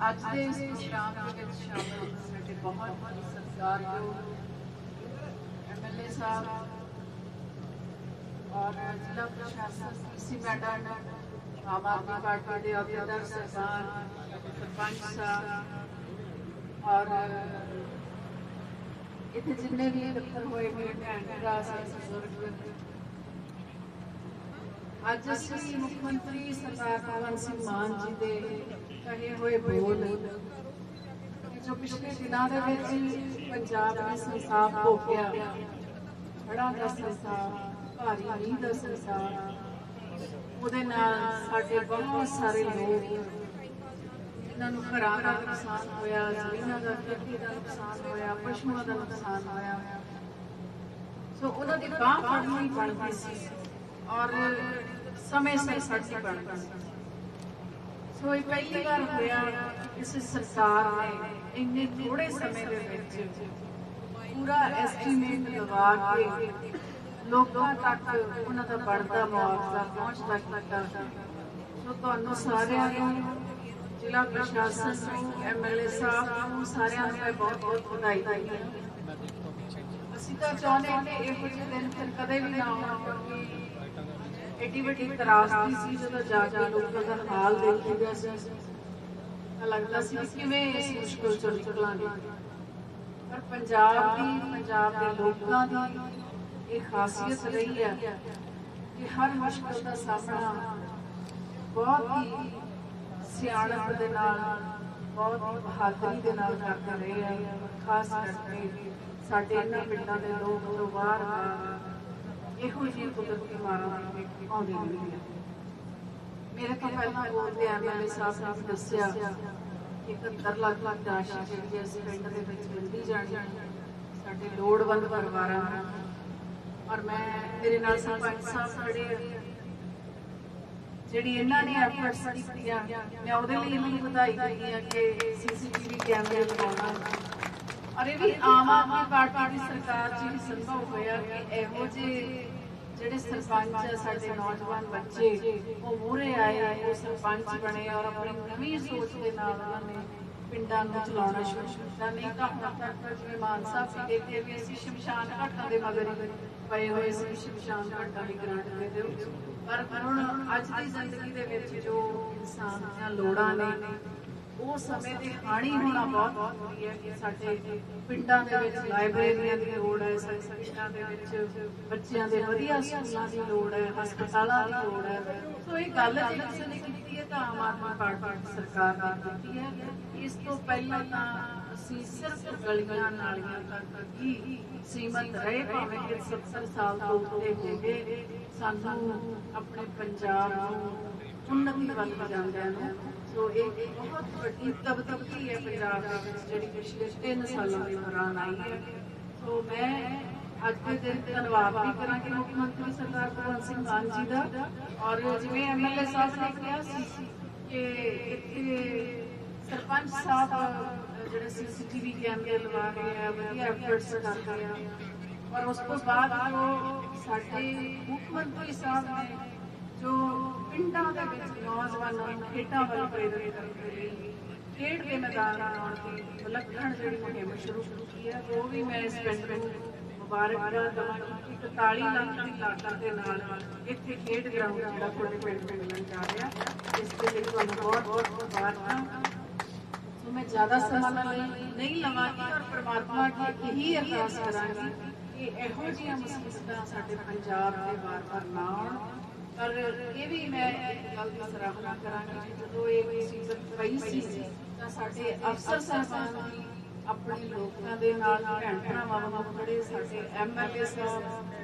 ਅੱਜ ਦੇ ਇਸ ਪ੍ਰੋਗਰਾਮ ਦੇ ਵਿੱਚ ਸ਼ਾਮਲ ਸਾਡੇ ਬਹੁਤ ਹੀ ਸਤਿਕਾਰਯੋਗ ਐਮਐਲਏ ਸਾਹਿਬ ਔਰ ਜ਼ਿਲ੍ਹਾ ਪ੍ਰਸ਼ਾਸਨ ਸੀ ਮੈਡਮ ਆਮ ਆਦਮੀ ਪਾਰਟੀ ਦੇ ਅਹੁਦੇਦਾਰ ਸਰਦਾਰ ਸਰਪੰਚ ਸਾਹਿਬ ਔਰ ਇੱਥੇ ਜਿੰਨੇ ਵੀ ਇਕੱਤਰ ਹੋਏ ਮੇਰੇ ਭੈਣ ਭਰਾ ਸਾਰੇ ਬਜ਼ੁਰਗ ਅੱਜ ਅਸੀਂ ਮੁੱਖ ਮੰਤਰੀ ਸਰਦਾਰ ਭਗਵੰਤ ਸਿੰਘ ਮਾਨ ਜੀ ਦੇ ਕਹੇ ਹੋਏ ਬੋਲ ਜੋ ਪਿਛਲੇ ਦਿਨਾਂ ਦੇ ਵਿੱਚ ਪੰਜਾਬ ਦਾ ਸੰਸਾਰ ਹੋ ਗਿਆ ਦਾ ਸੰਸਾਰ, ਭਾਰੀ ਮੀਂਹ ਦਾ ਸੰਸਾਰ, ਉਹਦੇ ਨਾਲ ਸਾਡੇ ਬਹੁਤ ਸਾਰੇ ਲੋਕ ਜਿਨ੍ਹਾਂ ਨੂੰ ਘਰਾਂ ਦਾ ਨੁਕਸਾਨ ਹੋਇਆ, ਜ਼ਮੀਨਾਂ ਦਾ, ਖੇਤੀ ਦਾ ਨੁਕਸਾਨ ਹੋਇਆ, ਪਸ਼ੂਆਂ ਦਾ ਨੁਕਸਾਨ ਹੋਇਆ। ਸੋ ਉਹਨਾਂ ਦੀ ਬਾਹ ਫੜਨੀ ਬਣਦੀ ਸੀ ਔਰ ਸਮੇਂ ਸਿਰ ਸਾਡੀ ਬਣਦੀ ਸੀ। ਸੋ ਇਹ ਪਹਿਲੀ ਵਾਰ ਹੋਇਆ ਇਸ ਸਰਕਾਰ ਨੇ ਇੰਨੇ ਥੋੜੇ ਸਮੇਂ ਦੇ ਵਿੱਚ ਪੂਰਾ ਐਸਟੀਮੇਟ ਲਗਾ ਕੇ ਲੋਕਾਂ ਤੱਕ ਉਹਨਾਂ ਦਾ ਬਣਦਾ ਮੁਆਵਜ਼ਾ ਪਹੁੰਚਦਾ ਕੀਤਾ ਸੋ। ਤੁਹਾਨੂੰ ਸਾਰਿਆਂ ਨੂੰ ਜ਼ਿਲ੍ਹਾ ਪ੍ਰਸ਼ਾਸਨ ਨੂੰ ਐਮਐਲਏ ਸਾਹਿਬ ਨੂੰ ਸਾਰਿਆਂ ਨੂੰ ਮੈਂ ਬਹੁਤ ਬਹੁਤ ਵਧਾਈ ਦਿੰਦੀ ਹਾਂ। ਅਸੀਂ ਤਾਂ ਚਾਹੁੰਦੇ ਹਾਂ ਕਿ ਇਹੋ ਜਿਹੇ ਦਿਨ ਫਿਰ ਕਦੇ ਵੀ ਨਾ ਆਉਣ, ਕਿਉਂਕਿ ਏਡੀ ਵੱਡੀ ਤਰਾਸਦੀ ਸੀ ਜਦੋਂ ਜਾ ਕੇ ਲੋਕਾਂ ਦਾ ਹਾਲ ਦੇਖੀਦਾ ਸੀ। ਤਾਂ ਲੱਗਦਾ ਸੀ ਕਿਵੇਂ ਇਸ ਮੁਸ਼ਕਲ ਚੋਂ ਨਿਕਲਾਂਗੇ। ਪਰ ਪੰਜਾਬ ਦੀ, ਪੰਜਾਬ ਦੇ ਲੋਕਾਂ ਦੀ ਇਹ ਖਾਸੀਅਤ ਰਹੀ ਹੈ ਕਿ ਹਰ ਮੁਸ਼ਕਲ ਦਾ ਸਾਹਮਣਾ ਬਹੁਤ ਹੀ ਸਿਆਣਪ ਦੇ ਨਾਲ, ਬਹੁਤ ਹੀ ਬਹਾਦਰੀ ਦੇ ਨਾਲ ਕਰਦੇ ਰਹੇ ਆ। ਖਾਸ ਕਰਕੇ ਸਾਡੇ ਇਹਨਾਂ ਪਿੰਡਾਂ ਦੇ ਲੋਕ ਜੋ ਬਾਹਰ ਬਾਹਰ ਇਹੋ ਜਿਹੀ ਕੁਦਰਤੀ ਮਾਰਾਂ ਦੇ ਵਿੱਚ ਆਉਂਦੇ ਰਹਿੰਦੇ ਆ ਮੇਰੇ ਤੋਂ ਪਹਿਲਾਂ ਬੋਲਦੇ ਐਮਐਲਏ ਸਾਹਿਬ ਨੇ ਦੱਸਿਆ ਕਿ 71 ਲੱਖ ਲੱਖ ਰਾਸ਼ੀ ਜਿਹੜੀ ਹੈ ਇਸ ਪਿੰਡ ਦੇ ਵਿੱਚ ਮਿਲਦੀ ਜਾਣੀ ਹੈ। ਸਾਡੇ ਲੋੜਵੰਦ ਪਰਿਵਾਰਾਂ ਨੂੰ। ਔਰ ਮੈਂ ਮੇਰੇ ਨਾਲ ਸਰਪੰਚ ਸਾਹਿਬ ਖੜੇ ਆ। ਜਿਹੜੀ ਇਹਨਾਂ ਨੇ ਐਫਰਟਸ ਕੀਤੀਆਂ ਮੈਂ ਉਹਦੇ ਲਈ ਇਹਨਾਂ ਨੂੰ ਵਧਾਈ ਦਿੰਦੀ ਆ ਕਿ ਸੀਸੀਟੀਵੀ ਕੈਮਰੇ ਲਗਾਉਣਾ। ਔਰ ਇਹ ਵੀ ਆਮ ਆਦਮੀ ਪਾਰਟੀ ਦੀ ਸਰਕਾਰ 'ਚ ਸੰਭਵ ਹੋਇਆ ਕਿ ਇਹੋ ਜਿਹੇ ਜਿਹੜੇ ਸਰਪੰਚ ਸਾਡੇ ਨੌਜਵਾਨ ਬੱਚੇ, ਉਹ ਮੂਹਰੇ ਆਏ, ਉਹ ਸਰਪੰਚ ਬਣੇ ਔਰ ਆਪਣੀ ਨਵੀਂ ਸੋਚ ਦੇ ਨਾਲ ਉਹਨਾਂ ਨੇ ਪਿੰਡਾਂ ਨੂੰ ਚਲਾਉਣਾ ਸ਼ੁਰੂ ਕੀਤਾ। ਨਹੀਂ ਤਾਂ ਹੁਣ ਤੱਕ ਜਿਵੇਂ ਮਾਨ ਸਾਹਿਬ ਸੀ ਦੇਖਦੇ ਵੀ ਅਸੀਂ ਸ਼ਮਸ਼ਾਨ ਘਾਟਾਂ ਦੇ ਮਗਰ ਪਏ ਹੋਏ ਸੀ, ਸ਼ਮਸ਼ਾਨ ਘਾਟਾਂ ਦੀ ਗ੍ਰਾਂਟ ਦੇ ਦਿਓ ਪਰ ਹੁਣ ਅੱਜ ਦੀ ਜ਼ਿੰਦਗੀ ਦੇ ਵਿੱਚ ਜੋ ਇਨਸਾਨ ਦੀਆਂ ਲੋੜਾਂ ਨੇ ਉਹ ਸਮੇਂ ਦੇ ਹਾਣੀ ਹੋਣਾ ਬਹੁਤ ਜ਼ਰੂਰੀ ਹੈ ਕਿ ਸਾਡੇ ਪਿੰਡਾਂ ਦੇ ਵਿੱਚ, ਲਾਇਬ੍ਰੇਰੀਆਂ ਦੀ ਲੋੜ ਹੈ, ਸਾਡੇ ਪਿੰਡਾਂ ਦੇ ਵਿੱਚ ਬੱਚਿਆਂ ਦੇ ਵਧੀਆ ਸਕੂਲਾਂ ਦੀ ਲੋੜ ਹੈ, ਹਸਪਤਾਲਾਂ ਦੀ ਲੋੜ ਹੈ। ਸੋ ਇਹ ਗੱਲ ਜੇ ਕਿਸੇ ਨੇ ਕੀਤੀ ਹੈ ਤਾਂ ਆਮ ਆਦਮੀ ਪਾਰਟੀ ਸਰਕਾਰ ਨੇ ਕੀਤੀ ਹੈ। ਇਸ ਤੋਂ ਪਹਿਲਾਂ ਤਾਂ ਅਸੀਂ ਸਿਰਫ ਗਲੀਆਂ ਨਾਲੀਆਂ ਤੱਕ ਹੀ ਸੀਮਤ ਰਹੇ, ਭਾਵੇਂ ਕਿ 70 ਸਾਲ ਤੋਂ ਉੱਤੇ ਹੋ ਗਏ। ਸਾਨੂੰ ਆਪਣੇ ਪੰਜਾਬ ਨੂੰ ਉન્નਤੀ ਵੱਲ ਜਾਂਦਿਆਂ ਨੂੰ ਸੋ ਇਹ ਬਹੁਤ ਵੱਡੀ ਤਬਦੀਲੀ ਹੈ ਪੰਜਾਬ ਦੇ ਵਿੱਚ, ਜਿਹੜੀ ਪਿਛਲੇ 3 ਸਾਲਾਂ ਦੇ ਦੌਰਾਨ ਆਈ ਹੈ। ਸੋ ਮੈਂ ਅੱਜ ਦੇ ਦਿਨ ਧੰਨਵਾਦ ਵੀ ਕਰਾਂਗੀ ਮੁੱਖ ਮੰਤਰੀ ਸਰਦਾਰ ਭਗਵੰਤ ਸਿੰਘ ਮਾਨ ਜੀ ਦਾ ਔਰ ਜਿਵੇਂ ਐਮਐਲਏ ਸਾਹਿਬ ਨੇ ਕਿਹਾ ਸੀ ਕਿ ਇੱਥੇ ਸਰਪੰਚ ਸਾਹਿਬ, ਜਿਹੜੇ ਸੀਸੀਟੀਵੀ ਕੈਮਰੇ ਲਵਾ ਰਹੇ ਆ, ਵਧੀਆ ਐਫਰਟਸ ਕਰ ਰਹੇ ਆ। ਔਰ ਉਸ ਤੋਂ ਬਾਅਦ ਜੋ ਸਾਡੇ ਮੁੱਖ ਮੰਤਰੀ ਸਾਹਿਬ ਨੇ ਜੋ ਪਿੰਡਾਂ ਦੇ ਵਿੱਚ ਨੌਜਵਾਨਾਂ ਨੂੰ ਖੇਡਾਂ ਵੱਲ ਪ੍ਰੇਰਿਤ ਕਰਨ ਦੇ ਲਈ ਖੇਡ ਦੇ ਮੈਦਾਨ ਬਣਾਉਣ ਦੀ ਵਿਲੱਖਣ ਜਿਹੜੀ ਮੁਹਿੰਮ ਸ਼ੁਰੂ ਕੀਤੀ ਹੈ ਉਹ ਵੀ ਮੈਂ ਇਸ ਪਿੰਡ ਨੂੰ ਮੁਬਾਰਕਬਾਦ ਦਵਾਂਗੀ ਕਿ 41 ਲੱਖ ਦੀ ਲਾਗਤ ਦੇ ਨਾਲ ਇੱਥੇ ਖੇਡ ਗਰਾਊਂਡ ਜਿਹੜਾ ਤੁਹਾਡੇ ਪਿੰਡ ਵਿੱਚ ਮਿਲਣ ਜਾ ਰਿਹਾ ਇਸ ਦੇ ਲਈ ਤੁਹਾਨੂੰ ਬਹੁਤ ਬਹੁਤ ਮੁਬਾਰਕਾਂ ਸੋ ਮੈਂ ਜ਼ਿਆਦਾ ਸਮਾਂ ਨਹੀਂ ਨਹੀਂ ਲਵਾਂਗੀ ਔਰ ਪ੍ਰਮਾਤਮਾ ਅੱਗੇ ਇਹੀ ਅਰਦਾਸ ਕਰਾਂਗੀ ਕਿ ਇਹੋ ਜਿਹੀਆਂ ਮੁਸੀਬਤਾਂ ਸਾਡੇ ਪੰਜਾਬ ਦੇ ਵਾਰ-ਵਾਰ ਨਾ ਆਉਣ ਪਰ ਇਹ ਵੀ ਮੈਂ ਇੱਕ ਗੱਲ ਦੀ ਸਰਾਹਨਾ ਕਰਾਂਗੀ ਕਿ ਜਦੋਂ ਇਹ ਮੁਸੀਬਤ ਪਈ ਸੀ, ਤਾਂ ਸਾਡੇ ਅਫਸਰ ਸਾਹਿਬਾਨ ਵੀ ਆਪਣੇ ਲੋਕਾਂ ਦੇ ਨਾਲ ਭੈਣ ਭਰਾਵਾਂ ਵਾਂਗ ਖੜੇ, ਸਾਡੇ ਐਮਐਲਏ ਸਾਹਿਬ,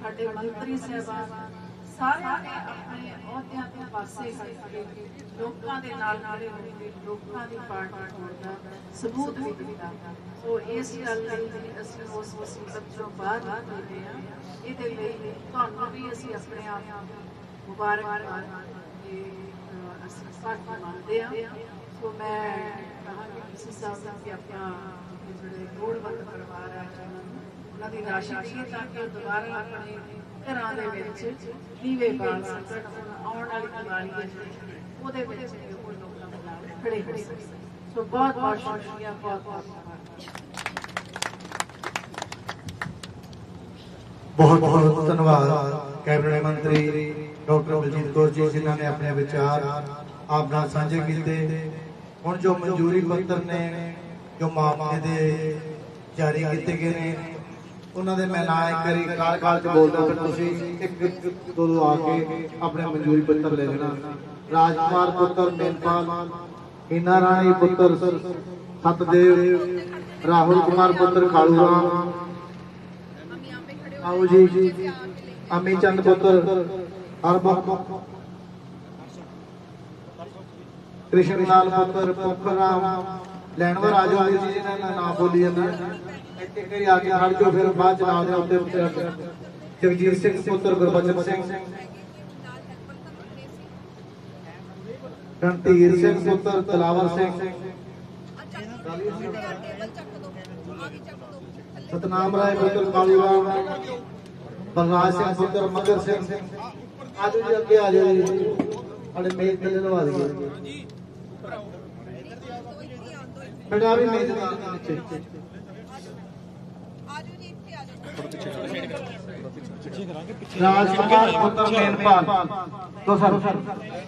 ਸਾਡੇ ਮੰਤਰੀ ਸਾਹਿਬਾਨ, ਸਾਰਿਆਂ ਨੇ ਆਪਣੇ ਅਹੁਦਿਆਂ ਤੋਂ ਪਾਸੇ ਹਟ ਕੇ ਲੋਕਾਂ ਦੇ ਨਾਲ ਨਾਲੇ ਹੋ ਲੋਕਾਂ ਦੀ ਪਾਰਟੀ ਹੋਣ ਸਬੂਤ ਵੀ ਦਿੱਤਾ। ਸੋ ਇਸ ਗੱਲ ਲਈ ਅਸੀਂ ਉਸ ਮੁਸੀਬਤ ਚੋਂ ਬਾਹਰ ਨਿਕਲੇ ਹਾਂ। ਇਹਦੇ ਲਈ ਤੁਹਾਨੂੰ ਵੀ ਅਸੀਂ ਆਪਣੇ ਆਪ ਮੁਬਾਰਕਬਾਦ ਤੇ ਅਸੀਂ ਸਾਥ ਮੰਨਦੇ ਹਾਂ। ਸੋ ਮੈਂ ਕਹਾਂਗੀ ਤੁਸੀਂ ਸਾਹਿਬ ਦਾ ਕਿ ਆਪਣਾ ਜਿਹੜੇ ਲੋੜਵੰਦ ਪਰਿਵਾਰ ਹੈ ਉਹਨਾਂ ਦੀ ਰਾਸ਼ੀ ਦੇਈਏ ਤਾਂ ਕਿ ਉਹ ਦੁਬਾਰਾ ਆਪਣੇ ਘਰਾਂ ਦੇ ਵਿੱਚ ਦੀਵੇ ਬਾਲ ਸਕਣ ਆਉਣ ਵਾਲੀ ਦੀਵਾਲੀ ਹੈ ਜਿਹੜੀ ਉਹਦੇ ਵਿੱਚ ਉਹ ਲੋਕਾਂ ਨਾਲ ਖੜੇ ਹੋ ਸੋ ਬਹੁਤ ਬਹੁਤ ਸ਼ੁਕਰੀਆ, ਬਹੁਤ ਬਹੁਤ ਬਹੁਤ ਬਹੁਤ ਧੰਨਵਾਦ। ਕੈਬਨਿਟ ਮੰਤਰੀ ਡਾਕਟਰ ਬਲਜੀਤ ਕੌਰ ਜੀ, ਜਿਨ੍ਹਾਂ ਨੇ ਆਪਣੇ ਵਿਚਾਰ ਆਪ ਨਾਲ ਸਾਂਝੇ ਕੀਤੇ। ਹੁਣ ਜੋ ਮਨਜ਼ੂਰੀ ਪੱਤਰ ਨੇ, ਜੋ ਮਾਮਲੇ ਦੇ ਜਾਰੀ ਕੀਤੇ ਗਏ ਨੇ, ਉਹਨਾਂ ਦੇ ਮੈਂ ਨਾ ਇੱਕ ਵਾਰੀ ਕਾਲ ਕਾਲ ਚ ਬੋਲਦਾ ਫਿਰ ਤੁਸੀਂ ਇੱਕ ਦੋ ਆ ਕੇ ਆਪਣੇ ਮਨਜ਼ੂਰੀ ਪੱਤਰ ਲੈ ਲੈਣਾ। ਰਾਜਕੁਮਾਰ ਪੁੱਤਰ ਮੇਨਪਾਲ, ਹੀਨਾ ਰਾਣੀ ਪੁੱਤਰ ਸਤਦੇਵ, ਰਾਹੁਲ ਕੁਮਾਰ ਪੁੱਤਰ ਕਾਲੂ ਰਾਮ। ਆਓ ਜੀ। ਅਮੀ ਚੰਦ ਪੁੱਤਰ ਹਰਬਖ ਕ੍ਰਿਸ਼ਨ ਲਾਲ ਪੁੱਤਰ ਪੁੱਖਰਾਮ ਲੈਣਵਰ ਆ ਜਾਓ ਜੀ ਜਿਹਨਾਂ ਦਾ ਨਾਮ ਬੋਲੀ ਜਾਂਦਾ ਇੱਥੇ ਕਰੀ ਆ ਕੇ ਖੜ ਜਾਓ ਫਿਰ ਬਾਅਦ ਚ ਨਾਮ ਦੇ ਉੱਤੇ ਉੱਤੇ ਜਗਜੀਤ ਸਿੰਘ ਪੁੱਤਰ ਗੁਰਬਚਨ ਸਿੰਘ। ਰਣਧੀਰ ਸਿੰਘ ਪੁੱਤਰ ਤਲਾਵਰ ਸਿੰਘ। ਸਤਨਾਮ ਰਾਏ ਪੁੱਤਰ ਕਾਲੂ ਰਾਮ ਬਲਰਾਜ ਸਿੰਘ, ਪੁੱਤਰ ਮਗਰ ਸਿੰਘ। ਆਜੋ ਜੀ ਅੱਗੇ ਆ ਜਾਓ ਜੀ। ਸਾਡੇ ਮੇਜ਼ ਤੇ ਲਵਾ ਦਈਏ। ਬੇਟਾ ਵੀ ਮੇਜ਼ ਦੇ ਨੀਚੇ ਰਾਜਕੁਮਾਰ ਪੁੱਤਰ ਮੇਨਪਾਲ। ਦੋ ਸਰ।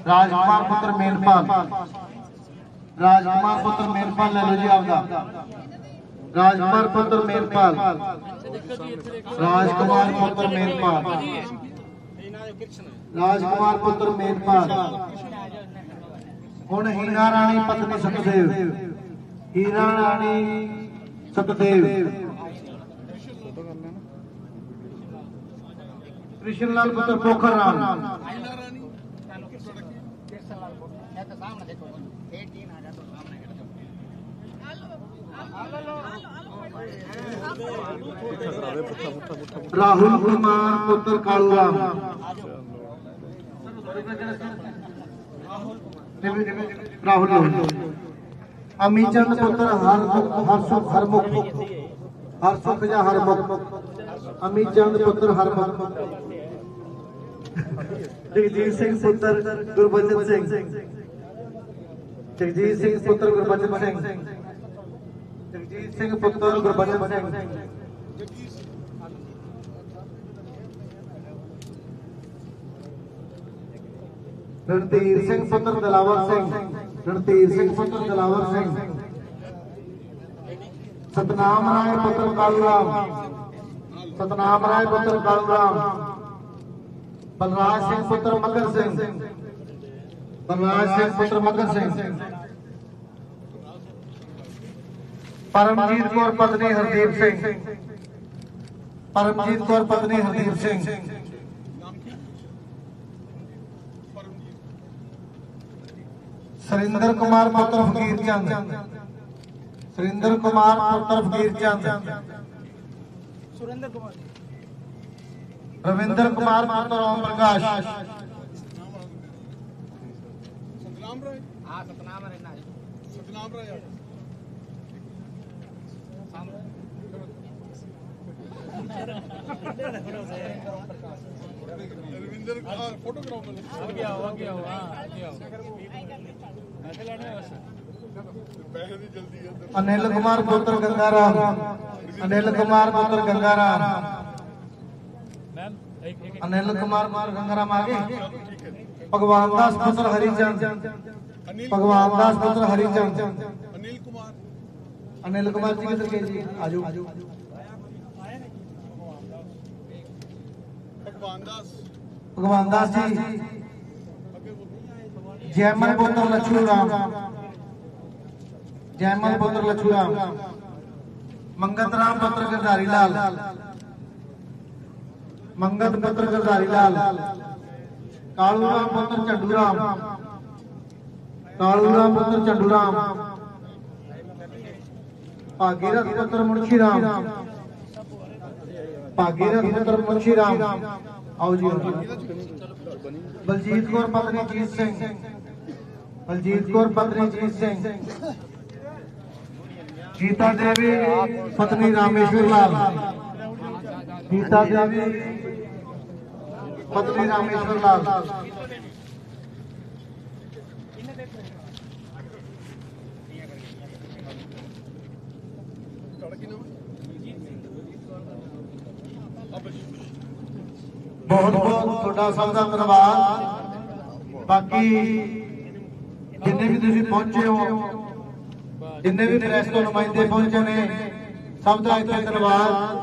ਰਾਜਕੁਮਾਰ ਪੁੱਤਰ ਮੇਨਪਾਲ। ਰਾਜਕੁਮਾਰ ਪੁੱਤਰ ਮੇਨਪਾਲ ਲੈ ਲਓ ਜੀ ਆਪਦਾ। ਰਾਜਕੁਮਾਰ ਪੁੱਤਰ ਮੇਨਪਾਲ। ਰਾਜਕੁਮਾਰ ਪੁੱਤਰ ਮੇਨਪਾਲ। ਰਾਜਕੁਮਾਰ ਪੁੱਤਰ ਮੇਨਪਾਲ। ਹੁਣ ਹੀਰਾ ਰਾਣੀ ਪਤਨੀ ਸਤਦੇਵ ਹੀਰਾ ਰਾਣੀ ਸਤਦੇਵ ਕ੍ਰਿਸ਼ਨ ਲਾਲ ਪੁੱਤਰ ਪੋਖਰ ਰਾਮ। ਰਾਹੁਲ ਕੁਮਾਰ ਪੁੱਤਰ ਕਾਲੂ ਰਾਮ ਰਾਹੁਲ ਰਾਹੁਲ ਅਮੀ ਚੰਦ ਪੁੱਤਰ ਹਰ ਹਰ ਸੁਖ ਹਰਮੁਖ ਹਰ ਸੁਖ ਜਾਂ ਹਰਮੁਖ ਅਮੀ ਚੰਦ ਪੁੱਤਰ ਹਰਮੁਖ ਜਗਜੀਤ ਸਿੰਘ ਪੁੱਤਰ ਗੁਰਬਚਨ ਸਿੰਘ ਜਗਜੀਤ ਸਿੰਘ ਪੁੱਤਰ ਗੁਰਬਚਨ ਸਿੰਘ ਜਗਜੀਤ ਸਿੰਘ ਪੁੱਤਰ ਗੁਰਬਚਨ ਸਿੰਘ। ਰਣਧੀਰ ਸਿੰਘ ਪੁੱਤਰ ਦਲਾਵਰ ਸਿੰਘ। ਰਣਧੀਰ ਸਿੰਘ ਪੁੱਤਰ ਦਲਾਵਰ ਸਿੰਘ। ਸਤਨਾਮ ਰਾਏ ਪੁੱਤਰ ਕਾਲੂ ਸਤਨਾਮ ਰਾਏ ਪੁੱਤਰ ਕਾਲੂ ਬਲਰਾਜ ਸਿੰਘ ਪੁੱਤਰ ਮਗਰ ਸਿੰਘ। ਬਲਰਾਜ ਸਿੰਘ ਪੁੱਤਰ ਮਗਰ ਸਿੰਘ। ਪਰਮਜੀਤ ਕੌਰ ਪਤਨੀ ਹਰਦੀਪ ਸਿੰਘ ਪਰਮਜੀਤ ਕੌਰ ਪਤਨੀ ਹਰਦੀਪ ਸਿੰਘ ਸਰਿੰਦਰ ਕੁਮਾਰ ਪੁੱਤਰ ਫਕੀਰ ਚੰਦ ਸਰਿੰਦਰ ਕੁਮਾਰ ਪੁੱਤਰ ਫਕੀਰ ਚੰਦ ਸੁਰਿੰਦਰ ਕੁਮਾਰ ਰਵਿੰਦਰ ਕੁਮਾਰ ਪੁੱਤਰ ਓਮ ਪ੍ਰਕਾਸ਼ ਸਤਨਾਮ ਰਾਏ ਹਾਂ ਸਤਨਾਮ ਰਹਿਣਾ ਹੈ ਸਤਨਾਮ ਰਾਏ ਰਵਿੰਦਰ ਕੁਮਾਰ ਫੋਟੋਗ੍ਰਾਫਰ ਅੱਗੇ ਆਓ ਅੱਗੇ ਆਓ ਹਾਂ ਅੱਗੇ ਆਓ ਪੈਸੇ ਲੈਣੇ ਆ ਬਸ ਪੈਸੇ ਦੀ ਜਲਦੀ ਹੈ ਅਨਿਲ ਕੁਮਾਰ ਪੁੱਤਰ ਗੰਗਾਰਾਮ। ਅਨਿਲ ਕੁਮਾਰ ਪੁੱਤਰ ਗੰਗਾਰਾਮ। ਮੈਮ ਅਨਿਲ ਕੁਮਾਰ ਪੁੱਤਰ ਗੰਗਾਰਾਮ ਆ ਗਏ। ਭਗਵਾਨ ਦਾਸ ਪੁੱਤਰ ਹਰੀਚੰਦ ਭਗਵਾਨ ਦਾਸ ਪੁੱਤਰ ਹਰੀਚੰਦ ਅਨਿਲ ਕੁਮਾਰ। ਅਨਿਲ ਕੁਮਾਰ ਜੀ ਕਿੱਧਰ ਗਏ ਜੀ? ਆਜੋ। ਭਗਵਾਨ ਦਾਸ। ਜੀ ਅੱਗੇ ਬੋਲੋ ਜੈਮਲ ਪੁੱਤਰ ਲਛੂ ਰਾਮ ਜੈਮਲ ਪੁੱਤਰ ਲਛੂ ਰਾਮ ਮੰਗਤ ਰਾਮ ਪੁੱਤਰ ਗਰਧਾਰੀ ਲਾਲ। ਮੰਗਤ ਪੁੱਤਰ ਗਰਧਾਰੀ ਲਾਲ। ਕਾਲੂ ਰਾਮ ਪੁੱਤਰ ਝੰਡੂ ਰਾਮ। ਕਾਲੂ ਰਾਮ ਪੁੱਤਰ ਝੰਡੂ ਰਾਮ। ਭਾਗੀਰਥ ਪੁੱਤਰ ਮੁਨਸ਼ੀ ਰਾਮ। ਭਾਗੀਰਥ ਪੁੱਤਰ ਮੁਨਸ਼ੀ ਰਾਮ ਆਓ ਜੀ ਆਓ ਜੀ ਬਲਜੀਤ ਕੌਰ ਪਤਨੀ ਜੀਤ ਸਿੰਘ ਬਲਜੀਤ ਕੌਰ ਪਤਨੀ ਜੀਤ ਸਿੰਘ ਗੀਤਾ ਦੇਵੀ ਪਤਨੀ ਰਾਮੇਸ਼ਵਰ ਲਾਲ ਗੀਤਾ ਦੇਵੀ ਪਤਨੀ ਰਾਮੇਸ਼ਵਰ ਲਾਲ ਤੁਹਾਡਾ ਕੀ ਬਹੁਤ ਬਹੁਤ ਤੁਹਾਡਾ ਸਭ ਦਾ ਧੰਨਵਾਦ। ਬਾਕੀ ਜਿੰਨੇ ਵੀ ਤੁਸੀਂ ਪਹੁੰਚੇ ਹੋ, ਜਿੰਨੇ ਵੀ ਪ੍ਰੈਸ ਤੋਂ ਨੁਮਾਇੰਦੇ ਪਹੁੰਚੇ ਨੇ, ਸਭ ਦਾ ਇੱਥੇ ਧੰਨਵਾਦ।